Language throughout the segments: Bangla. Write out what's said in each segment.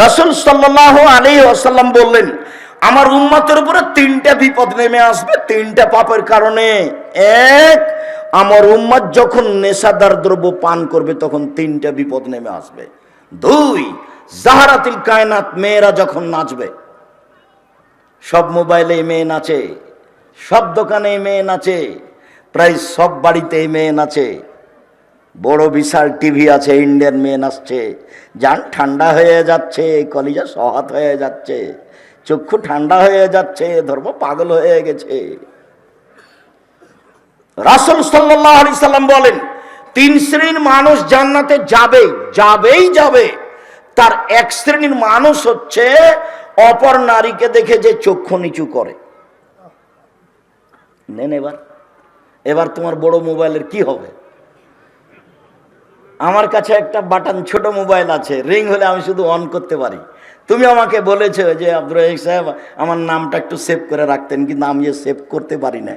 রসুল সাল্লাহ আলী আসাল্লাম বললেন, আমার উম্মতের উপরে তিনটা বিপদ নেমে আসবে, তিনটা পাপের কারণে। এক, আমার উম্মত যখন নেশাদার দ্রব্য পান করবে, তখন তিনটা বিপদ নেমে আসবে। দুই, জাহারাতিল কায়নাত মেয়েরা যখন নাচবে, সব মোবাইলে মেয়ে নাচে, সব দোকানে মেয়ে নাচে, প্রায় সব বাড়িতে মেয়ে নাচে। বড় বিশাল টিভি আছে ইন্ডিয়ান মেন আসছে। যান ঠান্ডা হয়ে যাচ্ছে, কলিজা সহাত হয়ে যাচ্ছে। চক্ষু ঠান্ডা হয়ে যাচ্ছে, ধর্ম পাগল হয়ে গেছে। রাসুল সাল্লাম বলেন, তিন শ্রেণির মানুষ জান্নাতে যাবে, যাবেই যাবে। তার এক শ্রেণির মানুষ হচ্ছে অপর নারীকে দেখে যে চক্ষু নিচু করে। নেন এবার। এবার তোমার বড় মোবাইলের কি হবে? আমার কাছে একটা বাটন, ছোট মোবাইল আছে। রিং হলে আমি শুধু অন করতে পারি। তুমি আমাকে বলেছ যে, আব্দুর রহিক সাহেব, আমার নামটা একটু সেভ করে রাখতেন, কিন্তু আমি সেভ করতে পারি না।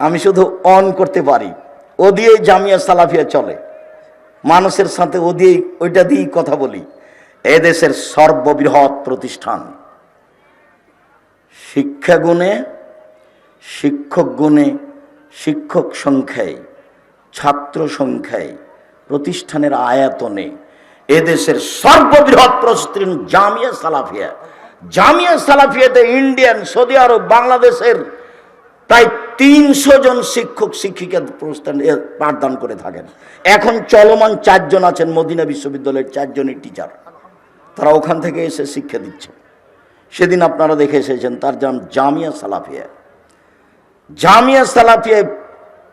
আমি শুধু অন করতে পারি। ও দিয়েই জামিয়া সালাফিয়া চলে। মানুষের সাথে ও দিয়েই, ওইটা দিয়েই কথা বলি। এদেশের সর্ববৃহৎ প্রতিষ্ঠান। শিক্ষা গুণে শিক্ষক গুণে শিক্ষক সংখ্যায়। ছাত্র সংখ্যায়, প্রতিষ্ঠানের আয়াতনে, এদেশের সর্ববৃহৎ প্রতিষ্ঠান জামিয়া সালাফিয়া। জামিয়া সালাফিয়াতে ইন্ডিয়ান, সৌদি আরব, বাংলাদেশের প্রায় তিনশো জন শিক্ষক, শিক্ষিকা প্রস্থান পাঠদান করে থাকেন। এখন চলমান চারজন আছেন মদিনা বিশ্ববিদ্যালয়ের চারজনের টিচার তারা ওখান থেকে এসে শিক্ষা দিচ্ছে। সেদিন আপনারা দেখে এসেছেন, তার নাম জামিয়া সালাফিয়া। জামিয়া সালাফিয়ায়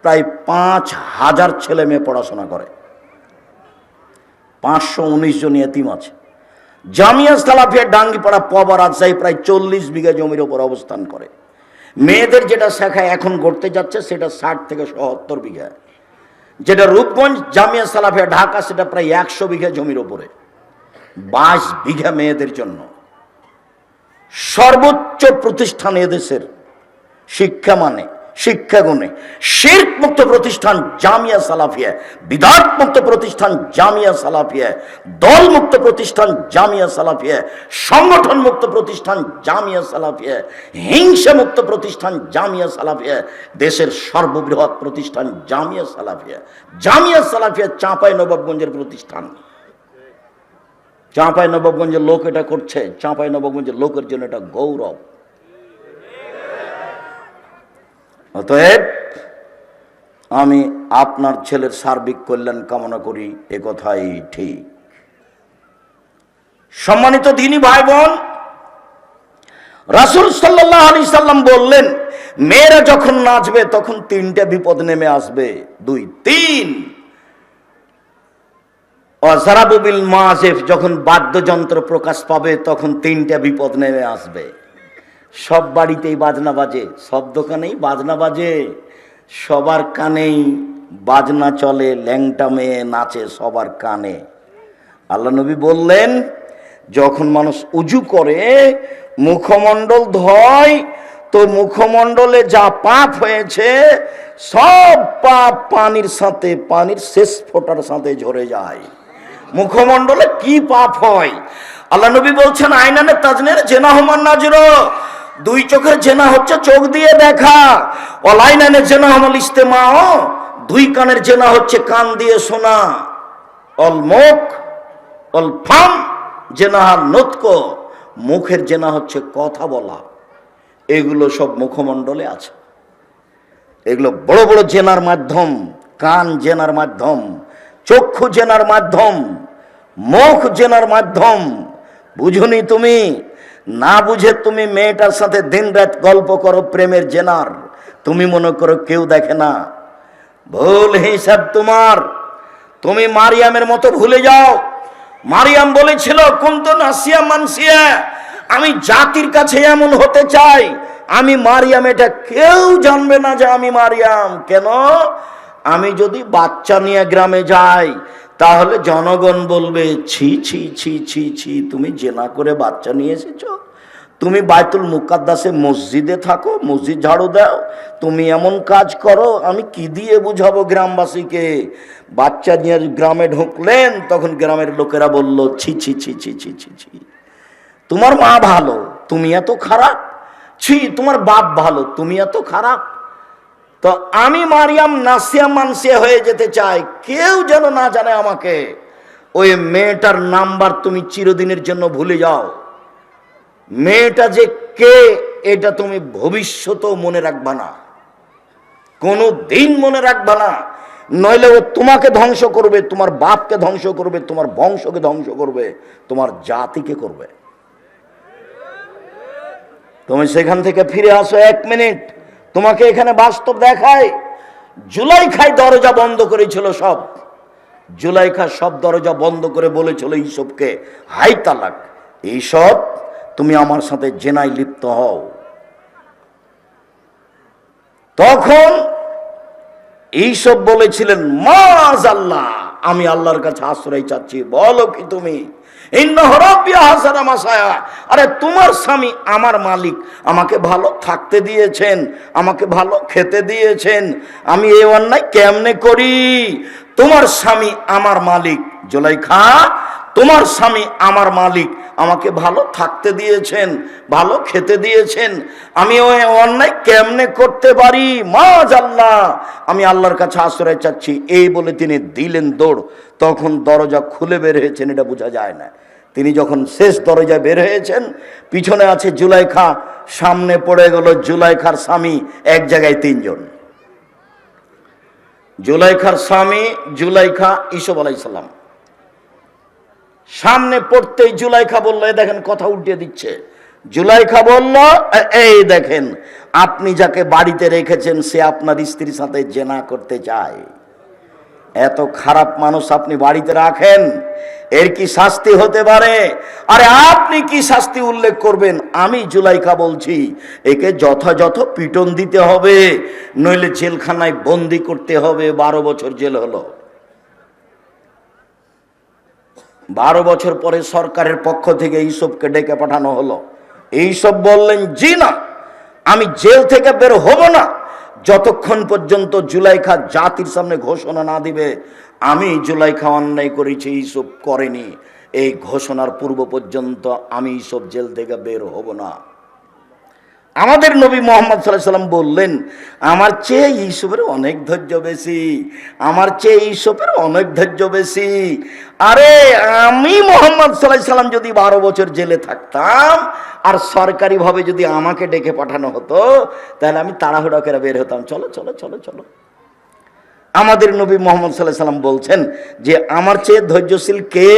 প্রায় পাঁচ হাজার ছেলে মেয়ে পড়াশোনা করে। পাঁচশো উনিশ জন এতিম আছে। জামিয়া সালাফিয়া ডাঙ্গিপাড়া পবা রাজশাহী প্রায় চল্লিশ বিঘা জমির ওপর অবস্থান করে। মেয়েদের যেটা শেখায় এখন গড়তে যাচ্ছে সেটা ষাট থেকে সত্তর বিঘা। যেটা রূপগঞ্জ জামিয়া সালাফিয়া ঢাকা সেটা প্রায় একশো বিঘা জমির ওপরে। বাইশ বিঘা মেয়েদের জন্য। সর্বোচ্চ প্রতিষ্ঠান এদেশের। শিক্ষা মানে শিক্ষা গুণে শির্ক মুক্ত প্রতিষ্ঠান জামিয়া সালাফিয়া বিধাত মুক্ত প্রতিষ্ঠান জামিয়া সালাফিয়া দল মুক্ত প্রতিষ্ঠান জামিয়া সালাফিয়া সংগঠন মুক্ত প্রতিষ্ঠান জামিয়া সালাফিয়া হিংসা মুক্ত প্রতিষ্ঠান জামিয়া সালাফিয়া, দেশের সর্ববৃহৎ প্রতিষ্ঠান জামিয়া সালাফিয়া। জামিয়া সালাফিয়া চাঁপাই নবাবগঞ্জের প্রতিষ্ঠান। চাঁপাই নবাবগঞ্জের লোক এটা করছে, চাঁপাই নবাবগঞ্জের লোকের জন্য এটা গৌরব। অতএব আমি আপনার ছেলের সার্বিক কল্যাণ কামনা করি, এ কথাই ঠিক। সম্মানিত দিনী ভাই বোন রাসুল সাল্লাহ আলি সাল্লাম বললেন, মেয়েরা যখন নাচবে, তখন তিনটা বিপদ নেমে আসবে। দুই, তিন। অজারাবুবিল মাসেফ যখন বাদ্যযন্ত্র প্রকাশ পাবে, তখন তিনটা বিপদ নেমে আসবে। সব বাড়িতেই বাজনা বাজে, সব দোকানেই বাজনা বাজে। সবার কানেই বাজনা চলে, ল্যাংটা মেয়ে নাচে সবার কানে। আল্লাহ নবী বললেন, যখন মানুষ উজু করে, মুখমণ্ডল ধয়, তো মুখমণ্ডলে যা পাপ হয়েছে, সব পাপ পানির সাথে, পানির শেষ ফোটার সাথে ঝরে যায়। মুখমণ্ডলে কি পাপ হয়? আল্লাহ নবী বলছেন আইনানে তাজনের জেনাহমান নাজর দুই চোখের জেনা হচ্ছে চোখ দিয়ে দেখা। অলাইনানে জেনা হমল ইস্তেমা দুই কানের জেনা হচ্ছে কান দিয়ে শোনা। অল মুখ, অল ফাম জেনাহার নতক। মুখের জেনা হচ্ছে কথা বলা। এগুলো সব মুখমণ্ডলে আছে। এগুলো বড় বড় জেনার মাধ্যম, কান জেনার মাধ্যম, চক্ষু জেনার মাধ্যম, মুখ জেনার মাধ্যম। বুঝুনি তুমি? না বুঝে তুমি মেয়েটার সাথে দিন রাত গল্প করো প্রেমের জেনার। তুমি মনে করো কেউ দেখে না। ভুল হিসাব তোমার। তুমি মারিয়ামের মতো ভুলে যাও। মারিয়াম বলেছিল নাসিয়া মানসিয়া, আমি জাতির কাছে এমন হতে চাই। আমি মারিয়াম, এটা কেউ জানবে না যে আমি মারিয়াম। কেন? আমি যদি বাচ্চা নিয়ে গ্রামে যাই তাহলে জনগণ বলবে, ছি ছি ছি ছি ছি, তুমি জেনা করে বাচ্চা নিয়ে এসেছ। তুমি বাইতুল মুকাদ্দাসে মসজিদে থাকো, মসজিদ ঝাড়ু দাও। তুমি এমন কাজ করো, আমি কি দিয়ে বুঝাবো গ্রামবাসীকে? বাচ্চা নিয়ে গ্রামে ঢুকলেন, তখন গ্রামের লোকেরা বলল, ছি ছি ছি ছি ছি ছি ছি। তোমার মা ভালো, তুমি এত খারাপ? ছি, তোমার বাপ ভালো, তুমি এত খারাপ? তো আমি মারিয়াম নাসিয়া মানসিয়া হয়ে যেতে চাই, কেউ যেন না জানে আমাকে। ওই মেয়েটার নাম্বার তুমি চিরদিনের জন্য ভুলে যাও। মেয়েটা যে কে, এটা তুমি ভবিষ্যতেও মনে রাখবা না। কোনো দিন মনে রাখবা না। নইলে ও তোমাকে ধ্বংস করবে, তোমার বাপকে ধ্বংস করবে, তোমার বংশকে ধ্বংস করবে, তোমার জাতিকে করবে। তুমি সেখান থেকে ফিরে আসো এক মিনিট। তোমাকে এখানে বাস্তব দেখায় জুলাই খাই দরজা বন্ধ করেছিল সব। জুলাইখা সব দরজা বন্ধ করে বলেছিল এইসবকে হাই তালাক এইসব তুমি আমার সাথে জেনায় লিপ্ত হও। তখন এইসব বলেছিলেন মাজ আল্লাহ, আমি আল্লাহর কাছে আশ্রয় চাচ্ছি, বলো কি তুমি? আরে তোমার স্বামী আমার মালিক, আমাকে ভালো থাকতে দিয়েছেন, আমাকে ভালো খেতে দিয়েছেন, আমি এই অন্যায় কেমনে করি? তোমার স্বামী আমার মালিক। জোলাইখা তোমার স্বামী আমার মালিক, আমাকে ভালো থাকতে দিয়েছেন, ভালো খেতে দিয়েছেন, আমি ওই অন্যায় কেমনে করতে পারি? মা আল্লাহ আমি আল্লাহর কাছে আশ্রয় চাচ্ছি। এই বলে তিনি দিলেন দৌড়। তখন দরজা খুলে বের হয়েছেন, এটা বোঝা যায় না। তিনি যখন শেষ দরজায় বের হয়েছেন, পিছনে আছে জুলাইখা, সামনে পড়ে গেল জুলাইখার স্বামী, এক জায়গায় তিনজন। জুলাইখার স্বামী, জুলাইখা ইসব আলাইসাল্লাম সামনে পড়তেই জুলাইখা বলল "এই দেখেন কথা উল্টে দিচ্ছে। জুলাইখা বলল, "এ- এই দেখেন, আপনি যাকে বাড়িতে রেখেছেন, সে আপনার স্ত্রীর সাথে জেনা করতে চায়। এত খারাপ মানুষ আপনি বাড়িতে রাখেন, এর কি শাস্তি হতে পারে? আরে আপনি কি শাস্তি উল্লেখ করবেন? আমি জুলাইখা বলছি, একে যথাযথ পিটন দিতে হবে, নইলে জেলখানায় বন্দি করতে হবে, বারো বছর জেল হলো। বারো বছর পরে সরকারের পক্ষ থেকে এইসবকে ডেকে পাঠানো হলো। এইসব বললেন, জি না, আমি জেল থেকে বের হব না। যতক্ষণ পর্যন্ত জুলাইখা জাতির সামনে ঘোষণা না দিবে, আমি জুলাইখা অন্যায় করেছি এইসব করেনি। এই ঘোষণার পূর্ব পর্যন্ত আমি এইসব জেল থেকে বের হব না। আমাদের নবী মোহাম্মদ সাল্লাম বললেন, আমার চেয়ে ইসবের অনেক ধৈর্য বেশি, আমার চেয়ে ইসবের অনেক ধৈর্য বেশি। আরে, আমি মোহাম্মদ সাল্লাহ সাল্লাম যদি বারো বছর জেলে থাকতাম, আর সরকারিভাবে যদি আমাকে ডেকে পাঠানো হতো, তাহলে আমি তাড়াহুড়া করে বের হতাম। চলো চলো চলো চলো। আমাদের নবী মোহাম্মদ সাল্লাহ সাল্লাম বলছেন যে, আমার চেয়ে ধৈর্যশীল কে?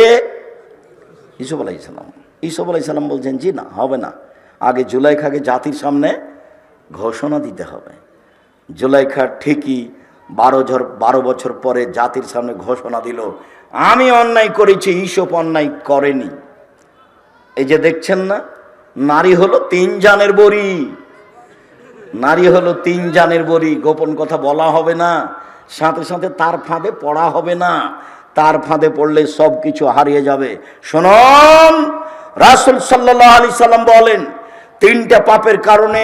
ইসুফ আলাইসাল্লাম ইসুফ আলাইসাল্লাম বলছেন, জি না, হবে না। আগে জুলাইখাকে জাতির সামনে ঘোষণা দিতে হবে। জুলাইখা ঠিকই বারো ঝর, বারো বছর পরে জাতির সামনে ঘোষণা দিল, আমি অন্যায় করেছি ইসব অন্যায় করেনি। এই যে দেখছেন না, নারী হলো তিন জানের বড়ি। নারী হলো তিন জানের বড়ি, গোপন কথা বলা হবে না, সাথে সাথে তার ফাঁদে পড়া হবে না। তার ফাঁদে পড়লে সব কিছু হারিয়ে যাবে। শোনন, রাসুল সাল্লাহ আলি সাল্লাম বলেন তিনটা পাপের কারণে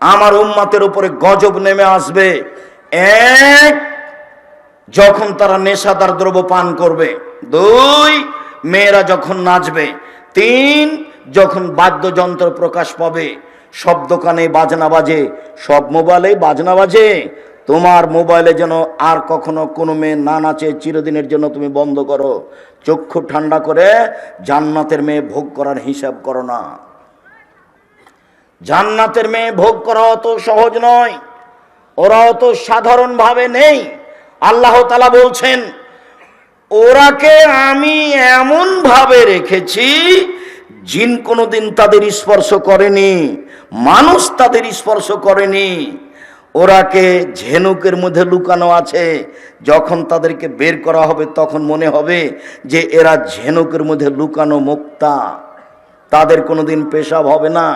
আমার উম্মাতের উপরে গজব নেমে আসবে। এক, যখন তারা নেশাদার দ্রব্য পান করবে। দুই, মেয়েরা যখন নাচবে। তিন, যখন বাদ্যযন্ত্র প্রকাশ পাবে। সব দোকানে বাজনা বাজে, সব মোবাইলে বাজনা বাজে। তোমার মোবাইলে যেন আর কখনো কোনো মেয়ে না নাচে, চিরদিনের জন্য তুমি বন্ধ করো। চক্ষু ঠান্ডা করে জান্নাতের মেয়ে ভোগ করার হিসাব করো না। জান্নাতের মেয়ে ভোগ করা অত সহজ নয়। ওরা অত সাধারণভাবে নেই। আল্লাহ তালা বলছেন, ওরাকে আমি এমন ভাবে রেখেছি, জিন কোনোদিন তাদের স্পর্শ করেনি, মানুষ তাদের স্পর্শ করেনি। ওরাকে ঝেনুকের মধ্যে লুকানো আছে। যখন তাদেরকে বের করা হবে, তখন মনে হবে যে এরা ঝেনুকের মধ্যে লুকানো মুক্তা। তাদের কোনোদিন পেশাব হবে না।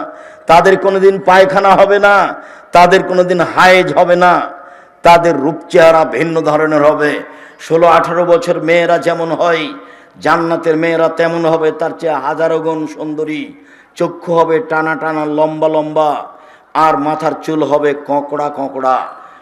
তাদের কোনোদিন পায়খানা হবে না, তাদের কোনোদিন হায়েজ হবে না, তাদের রূপ চেহারা ভিন্ন ধরনের হবে। ষোলো, আঠারো বছর মেয়েরা যেমন হয়, জান্নাতের মেয়েরা তেমন হবে, তার চেয়ে হাজারো গুণ সুন্দরী। চক্ষু হবে টানা টানা, লম্বা লম্বা, আর মাথার চুল হবে কঁকড়া কঁকড়া।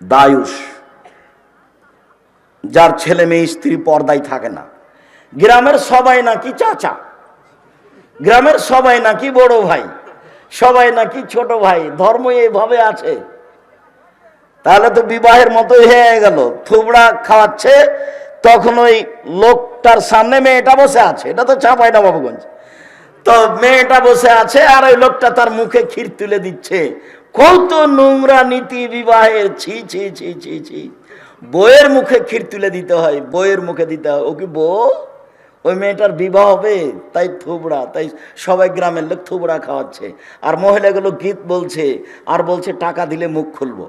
দায়ুষ। যার ছেলে মেয়ে, স্ত্রী পর্দায় থাকে না। গ্রামের সবাই নাকি চাচা। গ্রামের সবাই নাকি বড় ভাই। সবাই নাকি ছোট ভাই। ধর্ম এইভাবে আছে। তাহলে তো বিবাহের মতোই হয়ে গেল। থুবড়া খাওয়াচ্ছে, তখন ওই লোকটার সামনে মেয়েটা বসে আছে। এটা তো চাপাই না বাবুগঞ্জ তো মেয়েটা বসে আছে আর ওই লোকটা তার মুখে ক্ষীর তুলে দিচ্ছে। কত নোংরা নীতি বিবাহের, ছি ছি ছি ছি ছি। বইয়ের মুখে ক্ষীর তুলে দিতে হয় বইয়ের মুখে দিতে হয়। ও কি বউ? ওই মেয়েটার বিবাহ হবে? তাই থুবড়া, তাই সবাই গ্রামের লোক থুবড়া খাওয়াচ্ছে। আর মহিলাগুলো গীত বলছে, আর বলছে, টাকা দিলে মুখ খুলবো।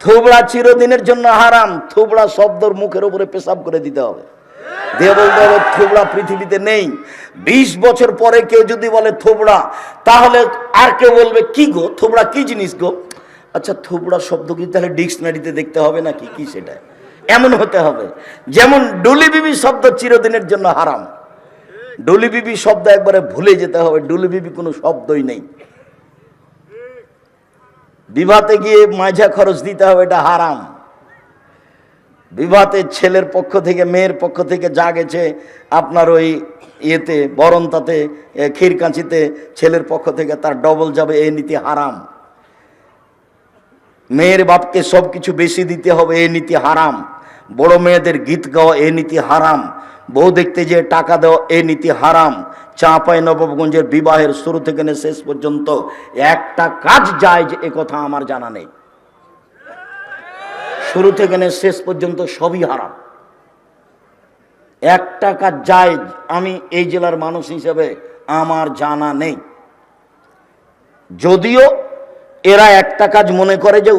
থুবড়া চিরদিনের জন্য হারাম, থুবড়া শব্দর মুখের উপরে পেশাব করে দিতে হবে। হবে থুবড়া পৃথিবীতে নেই। বিশ বছর পরে কেউ যদি বলে থুবড়া, তাহলে আর কেউ বলবে, কি গো? থুবড়া কি জিনিস গো? আচ্ছা থুবড়া শব্দ কি তাহলে ডিকশনারিতে দেখতে হবে নাকি? কি সেটা? এমন হতে হবে। যেমন ডুলি বিবি শব্দ চিরদিনের জন্য হারাম। ডুলি বিবি শব্দ একবারে ভুলে যেতে হবে, ডুলি বিবি কোনো শব্দই নেই। বিবাহতে গিয়ে মাঝা খরচ দিতে হবে, এটা হারাম। বিবাহতে ছেলের পক্ষ থেকে, মেয়ের পক্ষ থেকে যা গেছে, আপনার ওই ইয়েতে, বরন্তাতে ক্ষীরকাঁচিতে ছেলের পক্ষ থেকে তার ডবল যাবে, এই নীতি হারাম। মেয়ের বাপকে সব কিছু বেশি দিতে হবে, এই নীতি হারাম। বড় মেয়েদের গীত গাওয়া, এই নীতি হারাম। বউ দেখতে যে টাকা দেওয়া, এই নীতি হারাম। চাঁপাই নবগঞ্জের বিবাহের শুরু থেকে শেষ পর্যন্ত একটা কাজ যায় যে, এ কথা আমার জানা নেই। শুরু থেকে শেষ পর্যন্ত সবই হারাম। একটা কাজ যায় আমি এই জেলার মানুষ হিসেবে আমার জানা নেই। যদিও এরা একটা কাজ মনে করে যে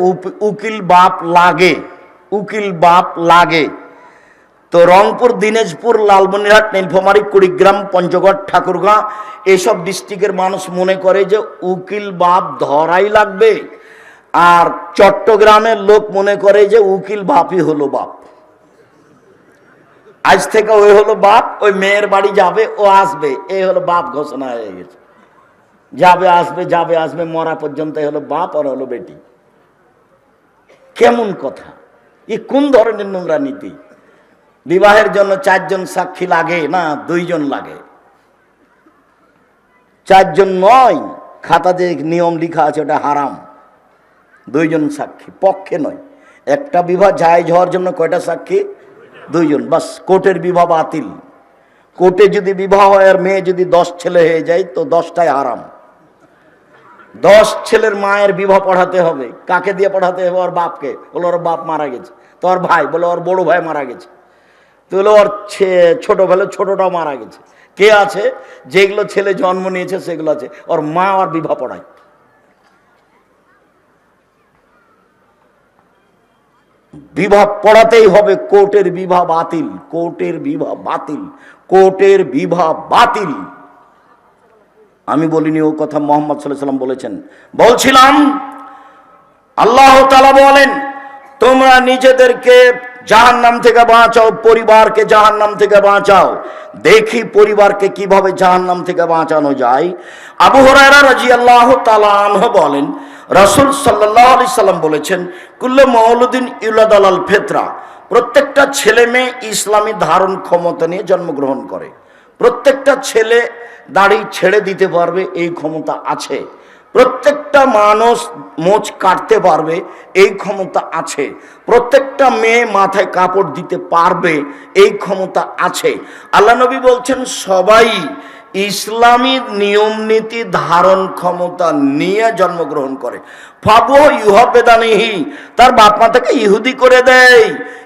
উকিল বাপ লাগে, উকিল বাপ লাগে। তো রংপুর, দিনাজপুর, লালমনিরহাট, নীলফামারী, কুড়িগ্রাম, পঞ্চগড়, ঠাকুরগাঁ, এসব ডিস্ট্রিক্টের মানুষ মনে করে যে উকিল বাপ ধরাই লাগবে। আর চট্টগ্রামের লোক মনে করে যে উকিল বাপই হলো বাপ। আজ থেকে ওই হলো বাপ, ওই মেয়ের বাড়ি যাবে, ও আসবে। এই হলো বাপ ঘোষণা হয়ে গেছে। যাবে, আসবে যাবে, আসবে, মরা পর্যন্ত হলো বাপ আর হলো বেটি। কেমন কথা? এ কোন ধরনের নোংরা নীতি? বিবাহের জন্য চারজন সাক্ষী লাগে না দুইজন লাগে? চারজন নয় খাতাতে নিয়ম লেখা আছে ওটা হারাম। দুইজন সাক্ষী, পক্ষে নয়। একটা বিবাহ জায়জ হওয়ার জন্য কয়টা সাক্ষী? দুইজন। বাস, কোর্টের বিবাহ বাতিল। কোর্টে যদি বিবাহ হয় আর মেয়ে যদি দশ ছেলে হয়ে যায়, তো দশটাই আরাম দশ ছেলের মায়ের বিবাহ পড়াতে হবে। কাকে দিয়ে পড়াতে হবে? ওর বাপকে। বলে, ওর বাপ মারা গেছে। তো ওর ভাই, বলে, ওর বড় ভাই মারা গেছে। তো বলে, ওর ছোট ভাই ছোটটাও মারা গেছে। কে আছে? যেগুলো ছেলে জন্ম নিয়েছে, সেগুলো আছে। ওর মা আর বিবাহ পড়ায়। বিবাহ পড়াতেই হবে, কোর্টের বিবাহ বাতিল, কোর্টের বিবাহ বাতিল, কোর্টের বিবাহ বাতিল। আমি বলিনি ও কথা মোহাম্মদ সাল্লাম বলেছেন। বলছিলাম, আল্লাহ বলেন, তোমরা নিজেদেরকে জাহান নাম থেকে বাঁচাও, পরিবারকে জাহান নাম থেকে বাঁচাও। দেখি পরিবারকে কীভাবে জাহান নাম থেকে বাঁচানো যায়। আবু হরাইরা রাজি আল্লাহ তালাহ বলেন, রাসুল সাল্লাহ আলি সাল্লাম বলেছেন, কুল্ল মৌলুদ্দিন ইউলাদ আল ফেতরা। প্রত্যেকটা ছেলে মেয়ে ইসলামী ধারণ ক্ষমতা নিয়ে জন্মগ্রহণ করে। প্রত্যেকটা ছেলে দাড়ি ছেড়ে দিতে পারবে, এই ক্ষমতা আছে। প্রত্যেকটা মানুষ মোচ কাটতে পারবে, এই ক্ষমতা আছে। প্রত্যেকটা মেয়ে মাথায় কাপড় দিতে পারবে, এই ক্ষমতা আছে। আল্লাহ নবী বলছেন, সবাই ইসলামী নিয়ম নীতি ধারণ ক্ষমতা নিয়ে জন্মগ্রহণ করে। ফাবু ইহবেদানিহি তার বাপ মা তাকে ইহুদি করে দেয়।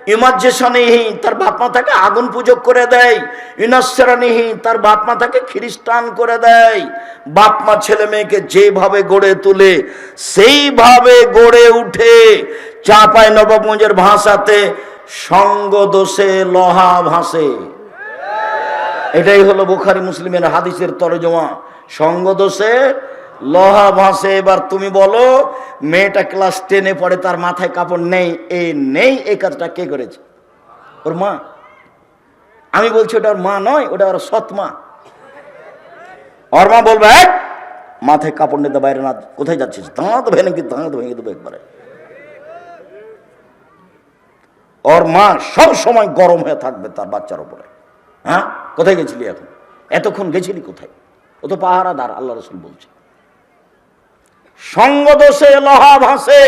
ইমার্জেশনেহি তার বাপ মা তাকে আগুন পূজক করে দেয়। ইনশ্বরানিহি তার বাপ মা তাকে খ্রিস্টান করে দেয়। বাপ মা ছেলে মেয়েকে যেভাবে গড়ে তুলে, সেইভাবে গড়ে উঠে চাপায় নবাবগঞ্জের ভাষাতে সঙ্গ দোষে লহা ভাসে। এটাই হলো বুখারি মুসলিমের হাদিসের তরজমা। সঙ্গ দোষে লোহা ভাসে এবার তুমি বলো মেয়েটা ক্লাস টেনে পড়ে তার মাথায় কাপড় নেই এই নেই এই কাজটা কে করেছে? ওর মা। আমি বলছি ওটা ওর মা নয় ওটা ওর সৎ মা। ওর মা বলবে "এই, মাথায় কাপড় নিতে বাইরে না কোথায় যাচ্ছিস? দাঁত ভেঙে দাঁত ভেঙে দেবো একবারে। ওর মা সব সময় গরম হয়ে থাকবে তার বাচ্চার উপরে। হ্যাঁ? কোথায় গেছিলি এখন? এতক্ষণ গেছিলি কোথায়? ও তো পাহারা পাহারাদার, আল্লাহ রসুল বলছে। সঙ্গ দোষে, লহা ভাসে,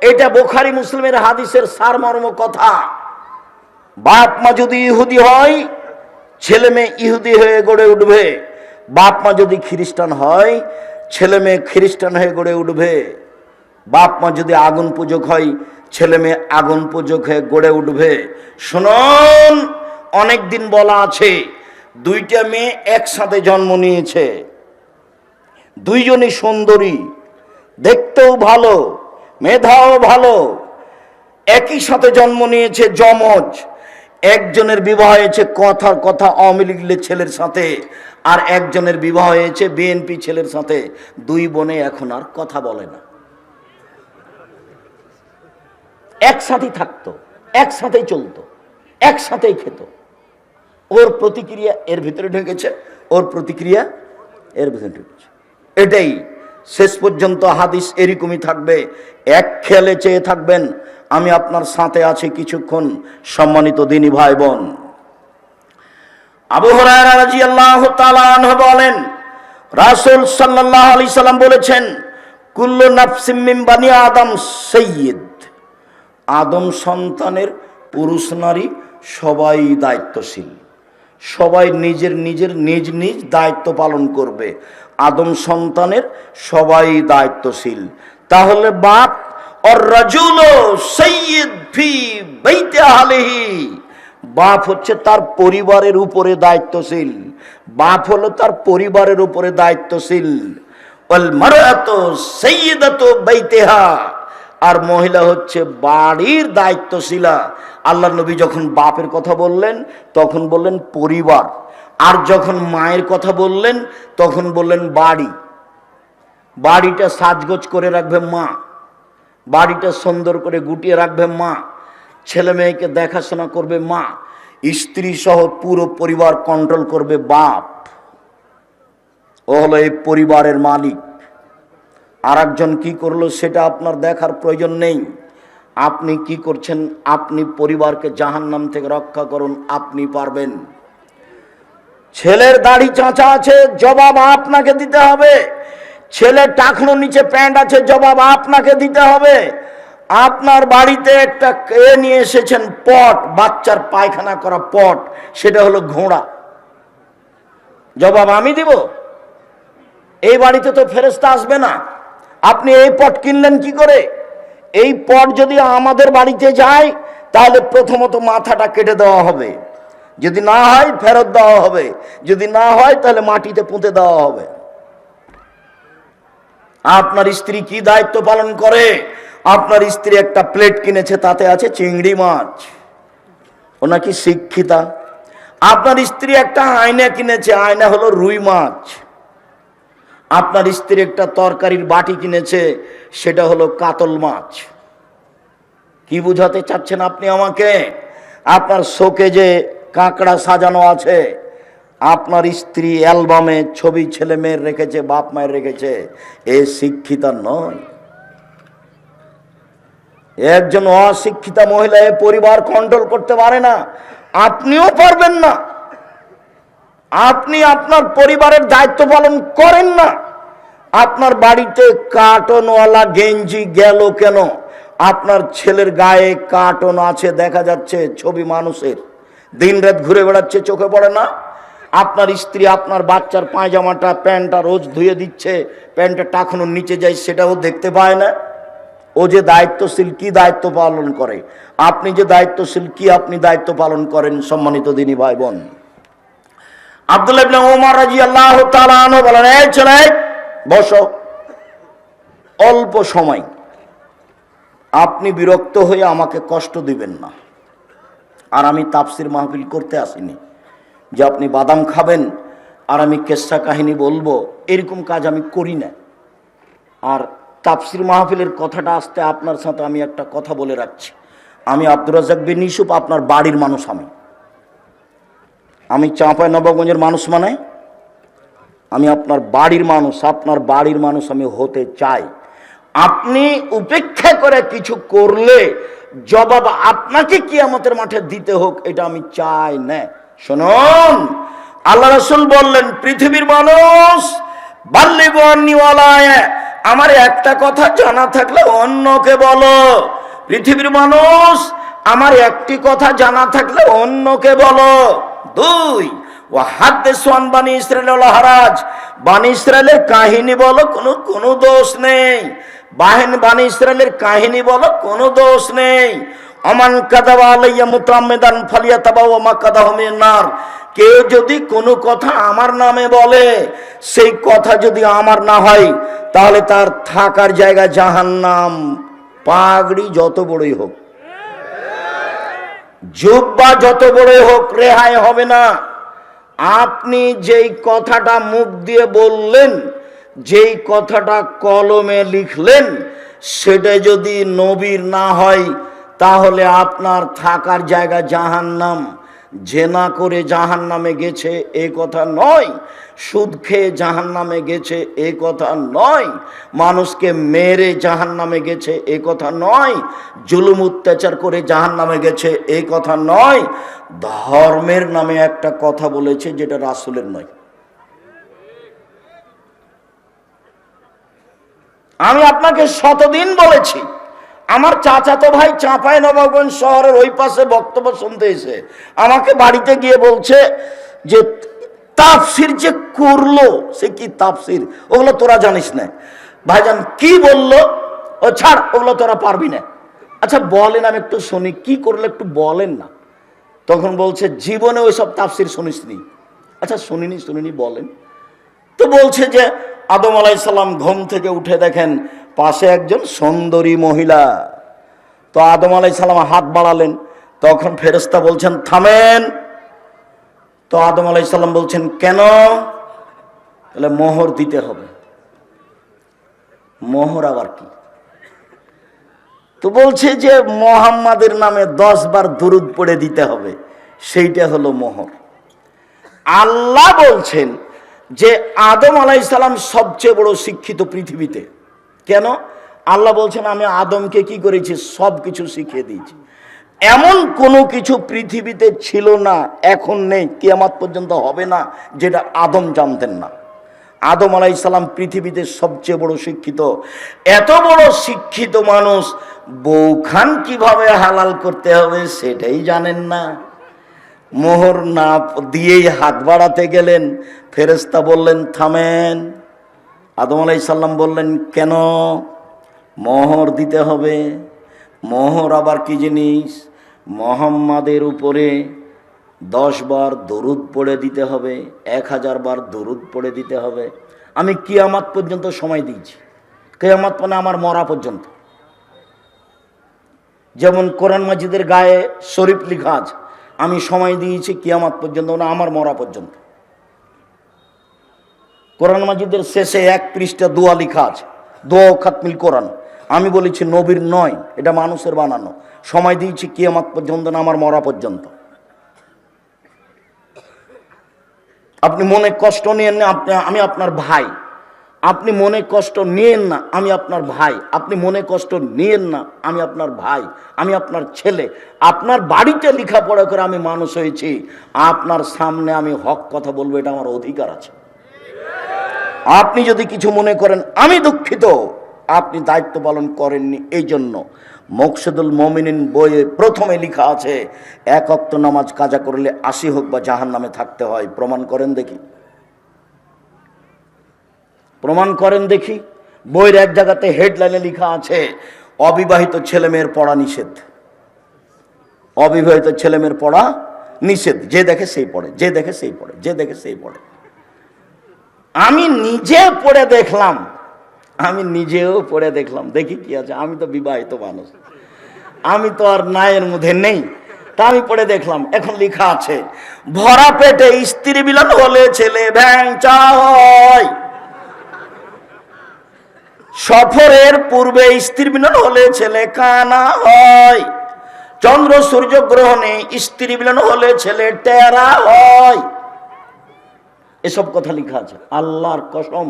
এটা বোখারি মুসলিমের হাদিসের সারমর্ম কথা। বাপ মা যদি ইহুদি হয়, ছেলে মেয়ে ইহুদি হয়ে গড়ে উঠবে। বাপ মা যদি খ্রিস্টান হয়, ছেলে মেয়ে খ্রিস্টান হয়ে গড়ে উঠবে। বাপ মা যদি আগুন পূজক হয়, ছেলে মেয়ে আগুন পূজক হয়ে গড়ে উঠবে। শুনুন অনেক দিন বলা আছে দুইটা মেয়ে একসাথে জন্ম নিয়েছে। দুইজনই সুন্দরী, দেখতেও ভালো, মেধাও ভালো। একই সাথে জন্ম নিয়েছে যমজ। একজনের বিবাহ হয়েছে কথার কথা আওয়ামী লীগের ছেলের সাথে, আর একজনের বিবাহ হয়েছে বিএনপি ছেলের সাথে। দুই বোনে এখন আর কথা বলে না। একসাথেই থাকতো, একসাথেই চলতো, একসাথেই খেত। ওর প্রতিক্রিয়া এর ভিতরে ঢুকেছে, ওর প্রতিক্রিয়া এর ভিতরে ঢুকেছে। এটাই শেষ পর্যন্ত হাদিস এরকমই থাকবে। এক খেলে চেয়ে থাকবেন, আমি আপনার সাথে আছি কিছুক্ষণ, সম্মানিত দিনী ভাই বোন আবু হরায়রা রাদিয়াল্লাহু তাআলা আনহু বলেন, রাসূল সাল্লাল্লাহু আলাইহি সাল্লাম বলেছেন, কুল্লু নাফসিম বানি আদম সাইয়্যিদ। আদম সন্তানের পুরুষ নারী সবাই দায়িত্বশীল। সবাই নিজের নিজের নিজ নিজ দায়িত্ব পালন করবে। আদম সন্তানের সবাই দায়িত্বশীল। তাহলে বাপ বাপ হচ্ছে তার পরিবারের উপরে দায়িত্বশীল। বাপ হলো তার পরিবারের উপরে দায়িত্বশীল। আর মহিলা হচ্ছে বাড়ির দায়িত্বশীলা। আল্লাহ নবী যখন বাপের কথা বললেন, তখন বললেন পরিবার। আর যখন মায়ের কথা বললেন, তখন বললেন বাড়ি। বাড়িটা সাজগোজ করে রাখবে মা। বাড়িটা সুন্দর করে গুটিয়ে রাখবে মা। ছেলে মেয়েকে দেখাশোনা করবে মা। স্ত্রী সহ পুরো পরিবার কন্ট্রোল করবে বাপ। ও হলো এই পরিবারের মালিক। আর একজন কি করল সেটা আপনার দেখার প্রয়োজন নেই। আপনি কি করছেন? আপনি পরিবারকে জাহান্নাম থেকে রক্ষা করুন, আপনি পারবেন। ছেলের দাড়ি চাঁচা আছে, জবাব আপনাকে দিতে হবে। ছেলের টাকনো নিচে প্যান্ট আছে, জবাব আপনাকে দিতে হবে। আপনার বাড়িতে একটা এ নিয়ে এসেছেন? পট, বাচ্চার পায়খানা করা পট, সেটা হলো ঘোড়া। জবাব আমি দিব? এই বাড়িতে তো ফেরেস্তা আসবে না। আপনি এই পট কিনলেন কি করে? এই পট যদি আমাদের বাড়িতে যায়, তাহলে প্রথমত মাথাটা কেটে দেওয়া হবে। যদি না হয়, ফেরত দেওয়া হবে। যদি না হয়, তাহলে মাটিতে পুঁতে দেওয়া হবে। আপনার স্ত্রী কি দায়িত্ব পালন করে? আপনার স্ত্রী একটা প্লেট কিনেছে, তাতে আছে চিংড়ি মাছ। ও নাকি শিক্ষিতা? আপনার স্ত্রী একটা আয়না কিনেছে, আয়না হলো রুই মাছ। আপনার স্ত্রী একটা তরকারির বাটি কিনেছে, সেটা হলো কাতল মাছ। কি বুঝাতে চাচ্ছেন আপনি আমাকে? আপনার শোকে যে কাঁকড়া সাজানো আছে, আপনার স্ত্রী অ্যালবামে ছবি ছেলে মেয়ের রেখেছে, বাপ মায়ের রেখেছে, এ শিক্ষিতা নয়। একজন অশিক্ষিতা মহিলা এ পরিবার কন্ট্রোল করতে পারে না, আপনিও পারবেন না। আপনি আপনার পরিবারের দায়িত্ব পালন করেন না। আপনার বাড়িতে কার্টনওয়ালা গেঞ্জি গেল কেন? আপনার ছেলের গায়ে কার্টন আছে, দেখা যাচ্ছে ছবি মানুষের। দিন রাত ঘুরে বেড়াচ্ছে, চোখে পড়ে না। আপনার স্ত্রী আপনার বাচ্চার পায়জামাটা, প্যান্টটা রোজ ধুয়ে দিচ্ছে, প্যান্টটা টাকানোর নিচে যায়, সেটাও দেখতে পায় না। ও যে দায়িত্বশীল, কি দায়িত্ব পালন করে? আপনি যে দায়িত্বশীল, কি আপনি দায়িত্ব পালন করেন সম্মানিত দিনী ভাই বোন? আব্দুল্লাহ বলেন, এই ছেলে, বসো। অল্প সময়। আপনি বিরক্ত হয়ে আমাকে কষ্ট দিবেন না। আর আমি তাফসির মাহফিল করতে আসিনি। যে আপনি বাদাম খাবেন আর আমি কেসা কাহিনী বলব, এরকম কাজ আমি করি না। আর তাফসির মাহফিলের কথাটা আসতে আপনার সাথে আমি একটা কথা বলে রাখছি। আমি আব্দুর রাজাক বিন ইউসুফ, আপনার বাড়ির মানুষ আমি। আমি চাঁপাই নবগঞ্জের মানুষ মানে? আমি আপনার বাড়ির মানুষ, আপনার বাড়ির মানুষ আমি হতে চাই। আপনি উপেক্ষা করে কিছু করলে জবাব আপনাকে কি আমাদের মাঠে দিতে হোক, এটা আমি চাই না। শুনুন, আল্লাহ রসুল বললেন, পৃথিবীর মানুষ আমার একটা কথা জানা থাকলে অন্যকে বলো। পৃথিবীর মানুষ, আমার একটি কথা জানা থাকলে অন্যকে বলো। দুই ও হাতে সোয়ান বানি ইসরায়েল হারাজ। বানি ইসরায়েলের কাহিনী বলো, কোনো কোনো দোষ নেই। বাহিন, বানি ইসরায়েলের কাহিনী বলো, কোনো দোষ নেই। অমান কাদাবা আলাইয়া মুতাম্মেদান ফালিয়া তাবা ওমা কাদাহমের নার। কেউ যদি কোনো কথা আমার নামে বলে, সেই কথা যদি আমার না হয়, তাহলে তার থাকার জায়গা জাহান্নাম। পাগড়ি যত বড়ই হোক। জুব্বা যত বড়ই হোক, রেহাই হবে না। আপনি যেই কথাটা মুখ দিয়ে বললেন, যেই কথাটা কলমে লিখলেন, সেটা যদি নবীর না হয়, তাহলে আপনার থাকার জায়গা জাহান্নাম। জেনা করে জাহান নামে গেছে, এ কথা নয়। সুদ খেয়ে জাহান নামে গেছে, এ কথা নয়। মানুষকে মেরে জাহান নামে গেছে, এ কথা নয়। জুলুম, অত্যাচার করে জাহান নামে গেছে, এ কথা নয়। ধর্মের নামে একটা কথা বলেছে, যেটা রাসুলের নয়। আমি আপনাকে শতদিন বলেছি আমার চাচাতো ভাই চাঁপাই নবাবগঞ্জ শহরের ওই পাশে বক্তব্য শুনতে এসে আমাকে বাড়িতে গিয়ে বলছে যে, তাফসির যে করল, সে কি তাফসির? ওগুলো তোরা জানিস না। ভাইজান কি বলল? ও ছাড়, ওগুলো তোরা পারবি না। আচ্ছা বলেন, আমি একটু শুনি, কি করলে একটু বলেন না? তখন বলছে, জীবনে ওই সব তাফসির শুনিসনি। আচ্ছা শুনিনি শুনিনি, বলেন। তো বলছে যে আদম আলাইসাল্লাম ঘুম থেকে উঠে দেখেন পাশে একজন সুন্দরী মহিলা। তো আদম আলাইসাল্লাম হাত বাড়ালেন। তখন ফেরেস্তা বলছেন, থামেন। তো আদম আলাইসাল্লাম বলছেন, কেন? তাহলে মোহর দিতে হবে। মোহর আবার কি? তো বলছে যে মোহাম্মদের নামে দশ বার দুরুদ পড়ে দিতে হবে। সেইটা হলো মোহর। আল্লাহ বলছেন যে আদম আলাইসালাম সবচেয়ে বড় শিক্ষিত পৃথিবীতে। কেন? আল্লাহ বলছেন, আমি আদমকে কি করেছি? সব কিছু শিখিয়ে দিয়েছি। এমন কোনো কিছু পৃথিবীতে ছিল না, এখন নেই, কিয়ামাত পর্যন্ত হবে না, যেটা আদম জানতেন না। আদম আলাইসালাম পৃথিবীতে সবচেয়ে বড় শিক্ষিত। এত বড় শিক্ষিত মানুষ বৌখান কীভাবে হালাল করতে হবে সেটাই জানেন না। মোহর না দিয়েই হাত বাড়াতে গেলেন। ফেরেস্তা বললেন, থামেন। আদম আলাই সাল্লাম বললেন, কেন? মোহর দিতে হবে। মোহর আবার কি জিনিস? মোহাম্মাদের উপরে দশ বার দরুদ পড়ে দিতে হবে, এক হাজার বার দরুদ পড়ে দিতে হবে। আমি কিয়ামাত পর্যন্ত সময় দিয়েছি। কিয়ামাত মানে আমার মরা পর্যন্ত। যেমন কোরআন মাজিদের গায়ে শরীফ লিখা আছে আমি সময় দিয়েছি কিয়ামাত পর্যন্ত না, আমার মরা পর্যন্ত। কোরআন মাজিদের শেষে এক পৃষ্ঠা দোয়া লিখা আছে, দোয়া খাতমিল কোরআন। আমি বলেছি, নবীর নয়, এটা মানুষের বানানো। সময় দিয়েছি কিয়ামাত পর্যন্ত না, আমার মরা পর্যন্ত। আপনি মনে কষ্ট নিয়েন না, আপনি, আমি আপনার ভাই। আপনি মনে কষ্ট নিয়েন না, আমি আপনার ভাই। আপনি মনে কষ্ট নিয়েন না, আমি আপনার ভাই, আমি আপনার ছেলে। আপনার বাড়িতে লেখাপড়া করে আমি মানুষ হয়েছি। আপনার সামনে আমি হক কথা বলব, এটা আমার অধিকার আছে। আপনি যদি কিছু মনে করেন, আমি দুঃখিত। আপনি দায়িত্ব পালন করেননি এই জন্য মকসুদুল মমিনিন বইয়ে প্রথমে লেখা আছে, এক অক্ত নামাজ কাজা করলে আশি হোক বা জাহান নামে থাকতে হয়। প্রমাণ করেন দেখি। প্রমাণ করেন দেখি। বইয়ের এক জায়গাতে হেডলাইনে লেখা আছে, অবিবাহিত ছেলেমেয়ের পড়া নিষেধ। অবিবাহিত ছেলেমেয়ের পড়া নিষেধ। যে দেখে সেই পড়ে, যে দেখে সেই পড়ে, যে দেখে সেই পড়ে। আমি নিজে পড়ে দেখলাম। আমি নিজেও পড়ে দেখলাম। দেখি কি আছে। আমি তো বিবাহিত মানুষ। আমি তো আর নায়ের মধ্যে নেই। তা আমি পড়ে দেখলাম। এখন লেখা আছে, ভরা পেটে স্ত্রী মিলন হলে ছেলে ভ্যাংচা হয়। সফরের পূর্বে স্ত্রী মিলন হলে ছেলে কানা হয়। চন্দ্র সূর্য গ্রহণে স্ত্রী মিলন হলে ছেলে টেরা হয়। এসব কথা লেখা আছে। আল্লাহর কসম।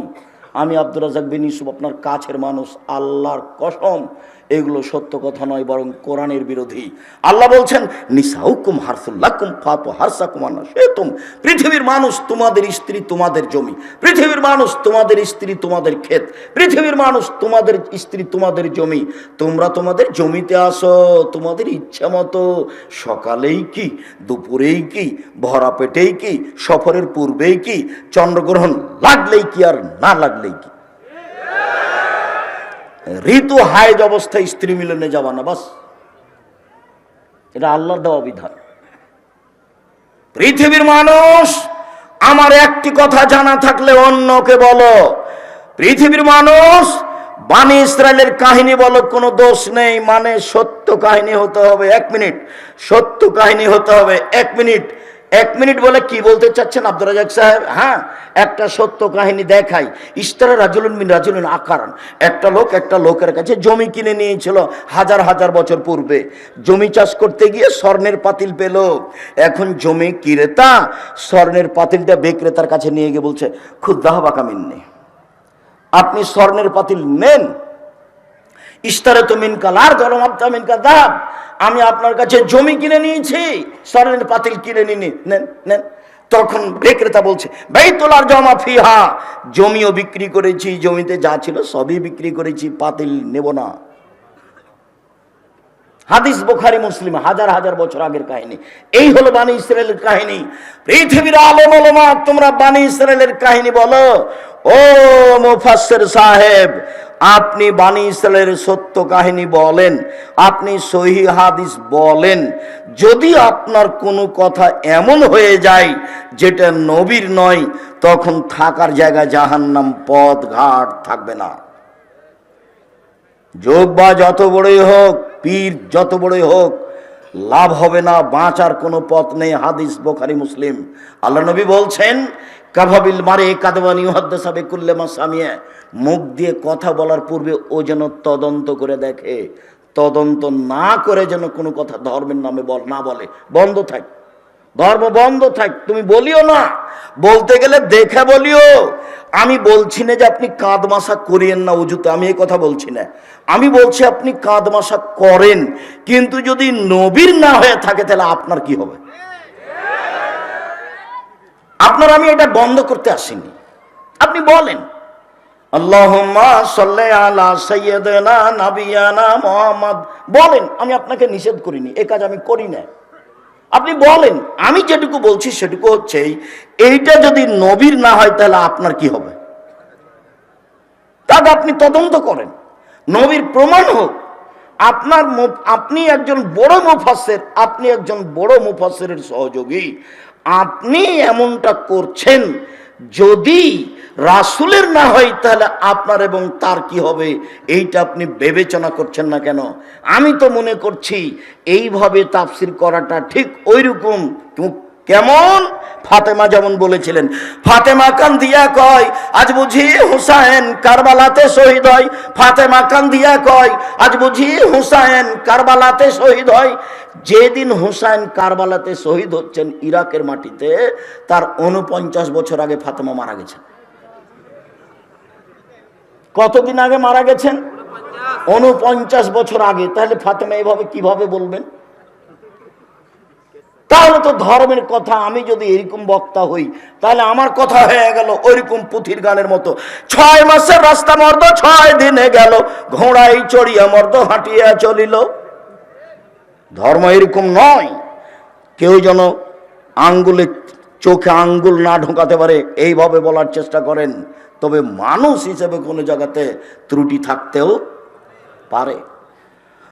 আমি আব্দুল রাজাক বিন ইসুফ আপনার কাছের মানুষ। আল্লাহর কসম। এগুলো সত্য কথা নয়, বরং কোরআনের বিরোধী। আল্লাহ বলছেন, নিসাউকুম হারসুল্লাকুম ফাতু হারসাকুম আন্না শেতুম পৃথিবীর মানুষ তোমাদের স্ত্রী, তোমাদের জমি। পৃথিবীর মানুষ তোমাদের স্ত্রী, তোমাদের ক্ষেত। পৃথিবীর মানুষ তোমাদের স্ত্রী, তোমাদের জমি। তোমরা তোমাদের জমিতে আসো, তোমাদের ইচ্ছা মতো। সকালেই কি, দুপুরেই কি, ভরা পেটেই কি, সফরের পূর্বেই কি, চন্দ্রগ্রহণ লাগলেই কি আর না লাগলেই কি? ঋতু হায়জ অবস্থায় স্ত্রী মিলনে যাওয়া না, বাস। এটা আল্লাহর দেওয়া বিধান। পৃথিবীর মানুষ, আমার একটি কথা জানা থাকলে অন্যকে বলো। পৃথিবীর মানুষ, বানি ইসরায়েলের কাহিনী বলো, কোনো দোষ নেই মানে সত্য কাহিনী হতে হবে, এক মিনিট। সত্য কাহিনী হতে হবে, এক মিনিট। এক মিনিট বলে কি বলতে চাচ্ছেন আব্দুল রাজাক সাহেব? হ্যাঁ একটা সত্য কাহিনী দেখাই। ইস্তারা রাজুলুন মিন রাজুলুন আকারান। একটা লোক একটা লোকের কাছে জমি কিনে নিয়েছিল হাজার হাজার বছর পূর্বে। জমি চাষ করতে গিয়ে স্বর্ণের পাতিল পেল। এখন জমি ক্রেতা, স্বর্ণের পাতিলটা বিক্রেতার কাছে নিয়ে গিয়ে বলছে ক্ষুদ্রাহ বাঁকা মিন্নি। আপনি স্বর্ণের পাতিল নেন। ইস্তারে তো মিনকাল আর গরম আপতা মিনকা আমি আপনার কাছে জমি কিনে নিয়েছি, স্বর্ণের পাতিল কিনে নিনি নেন নেন। তখন বিক্রেতা বলছে বেতলার জমা ফিহা। জমিও বিক্রি করেছি, জমিতে যা ছিল সবই বিক্রি করেছি, পাতিল নেব না। হাদিস বোখারি, মুসলিম, হাজার হাজার বছর আগের কাহিনী। এই হলো বাণী ইসরায়েলের কাহিনী। পৃথিবীর আলম আলমা তোমরা বাণী ইসরায়েলের কাহিনী বলো। ও মুফাসসির সাহেব, আপনি বানি ইসরায়েলের সত্য কাহিনী বলেন, আপনি সহি হাদিস বলেন। যদি আপনার কোনো কথা এমন হয়ে যায় যেটা নবীর নয়, তখন থাকার জায়গা জাহান্নাম পথ ঘাট থাকবে না। যোগ বা যত বড়ই হোক, পীর যত বড়ই হোক, লাভ হবে না, বাঁচার কোনো পথ নেই, হাদিস বোখারি মুসলিম। আল্লাহ নবী বলছেন কাভাবিল মারে কাদবানি হদ্দাসাবে কুল্লেমা সামিয়ে। মুখ দিয়ে কথা বলার পূর্বে ও যেন তদন্ত করে দেখে। তদন্ত না করে যেন কোনো কথা ধর্মের নামে বল না বলে। বন্ধ থাক। ধর্ম বন্ধ থাক। তুমি বলিও না। বলতে গেলে দেখে বলিও। আমি বলছি না যে আপনি কাঁদ মাসা করিয়েন না উজুতে আমি এই কথা বলছি না। আমি বলছি আপনি কাঁদ মাসা করেন। কিন্তু যদি নবীর না হয়ে থাকে তাহলে আপনার কি হবে? আপনার আমি এটা বন্ধ করতে আসিনি। আপনি বলেন। বলেন, আমি আপনাকে নিষেধ করিনি এই কাজ আমি করি না আপনি বলেন, আমি যেটুকু বলছি সেটুকু হচ্ছে এইটা যদি নবীর না হয় তাহলে আপনার কি হবে? তাকে আপনি তদন্ত করেন। নবীর প্রমাণ হোক, আপনার আপনি একজন বড় মুফাসের আপনি একজন বড় মুফাসের সহযোগী। আপনি এমনটা করছেন, যদি রাসুলের না হয় তাহলে আপনার এবং তার কি হবে? এইটা আপনি বিবেচনা করছেন না কেন? আমি তো মনে করছি, এইভাবে তাফসির করাটা ঠিক ওই রকম কেমন? ফাতেমা যেমন বলেছিলেন, ফাতেমা কান দিয়া কয়, আজ বুঝি হুসাইন কারবালাতে শহীদ হয়। ফাতেমা কান দিয়া কয়, আজ বুঝি হুসাইন কারবালাতে শহীদ হয়। যেদিন হুসাইন কারবালাতে শহীদ হচ্ছেন ইরাকের মাটিতে, তার উনপঞ্চাশ বছর আগে ফাতেমা মারা গেছেন। কতদিন আগে মারা গেছেন? উনপঞ্চাশ বছর আগে। তাহলে ফাতেমা এভাবে কীভাবে বলবেন? তাহলে তো ধর্মের কথা, আমি যদি এরকম বক্তা হই, তাহলে আমার কথা হয়ে গেল ওইরকম পুথির গানের মতো। ছয় মাসের রাস্তা মর্দ, ছয় দিনে গেল, ঘোড়াই চড়িয়া মর্দ হাঁটিয়া চলিল। ধর্ম এরকম নয়, কেউ যেন আঙ্গুলে, চোখে আঙ্গুল না ঢোকাতে পারে, এইভাবে বলার চেষ্টা করেন। তবে মানুষ হিসেবে কোনো জায়গাতে ত্রুটি থাকতেও পারে।